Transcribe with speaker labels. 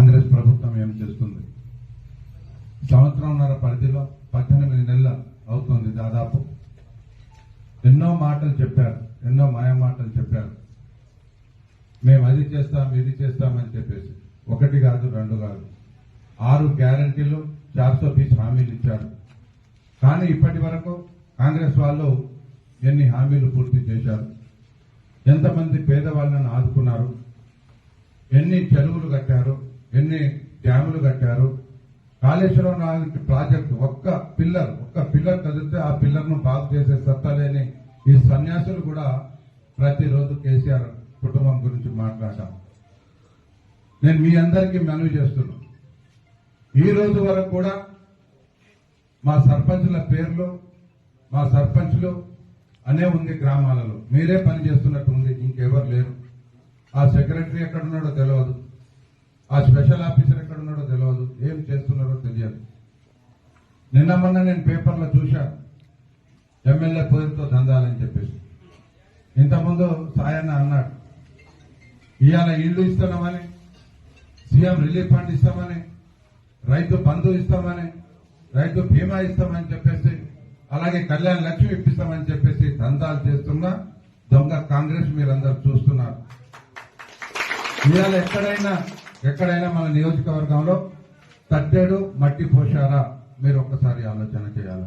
Speaker 1: కాంగ్రెస్ ప్రభుత్వం ఏం చేస్తుంది? సంవత్సరంన్నర పరిధిలో పద్దెనిమిది నెలల అవుతుంది దాదాపు. ఎన్నో మాటలు చెప్పారు ఎన్నో మాయ మాటలు చెప్పారు. మేము అది చేస్తాం ఇది చేస్తామని చెప్పేసి. ఒకటి కాదు రెండు కాదు. ఆరు గ్యారంటీలు చార్సో బీస్ హామీలు ఇచ్చారు. కానీ ఇప్పటి వరకు కాంగ్రెస్ వాళ్ళు ఎన్ని హామీలు పూర్తి చేశారు? ఎంతమంది పేదవాళ్ళను ఆదుకున్నారు? ఎన్ని చెరువులు కట్టారు? ఎన్ని డ్యాములు కట్టారు? కాళేశ్వరం నాలుగు ప్రాజెక్టు ఒక్క పిల్లర్ ఒక్క పిల్లర్ కదిలితే ఆ పిల్లర్ను బాగు చేసే సత్తా లేని ఈ సన్యాసులు కూడా ప్రతిరోజు కేసీఆర్ కుటుంబం గురించి మాట్లాడాం నేను మీ అందరికీ మనవి చేస్తున్నా. ఈ రోజు వరకు కూడా మా సర్పంచుల పేర్లు మా సర్పంచ్లు అనే ఉంది గ్రామాలలో. మీరే పని చేస్తున్నట్టు ఉంది ఇంకెవరు లేరు. ఆ సెక్రటరీ ఎక్కడున్నాడో తెలియదు ఆ స్పెషల్ ఆఫీసర్ ఎక్కడ ఉన్నాడో తెలియదు ఏం చేస్తున్నారో తెలియదు. నిన్న మొన్న నేను పేపర్లో చూశాను ఎమ్మెల్యే పేరుతో దందాలని చెప్పేసి. ఇంతకుముందు సాయన్న అన్నాడు ఇవాళ ఇల్లు ఇస్తున్నామని సీఎం రిలీఫ్ ఫండ్ ఇస్తామని రైతు బంధు ఇస్తామని రైతు బీమా ఇస్తామని చెప్పేసి అలాగే కళ్యాణ లక్ష్మి ఇప్పిస్తామని చెప్పేసి దందాలు చేస్తున్న దొంగ కాంగ్రెస్ మీరందరూ చూస్తున్నారు. ఇవాళ ఎక్కడైనా ఎక్కడైనా మన నియోజకవర్గంలో తట్టెడు మట్టి పోషారా మీరు ఒక్కసారి ఆలోచన చేయాలి.